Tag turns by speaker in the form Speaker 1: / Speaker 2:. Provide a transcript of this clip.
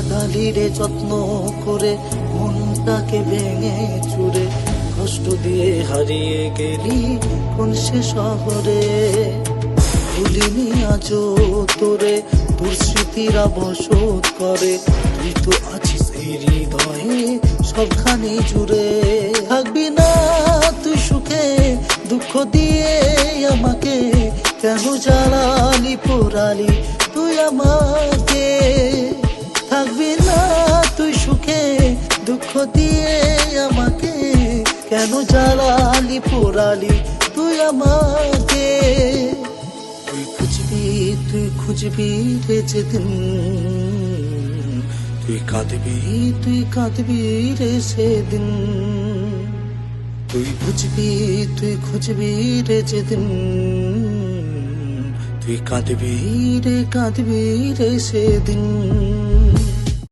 Speaker 1: কাদালি রে যত্ন করে মনটাকে ভেঙে চুরে কষ্ট দিয়ে হারিয়ে গেলি কোন সে শহরে? ভুলিনি আজও তোরে তোর স্মৃতিরা বসত করে। তুই তো আছিস এই হৃদয়ে সবখানে জুড়ে। থাকবি না তুই সুখে, দুঃখ দিয়ে আমাকে কেন জ্বালালি পোড়ালি? তুই আমাকে দুঃখ দিয়ে আমাকে কেন জ্বালালি পোড়ালি তুই আমাকে? তুই খুঁজবি তুই খুঁজবি রে যেদিন। তুই কাঁদবি তুই কাঁদবি রে সেদিন। তুই বুঝবি তুই খুঁজবি রে যেদিন। তুই কাঁদবি রে কাঁদবি রে সেদিন।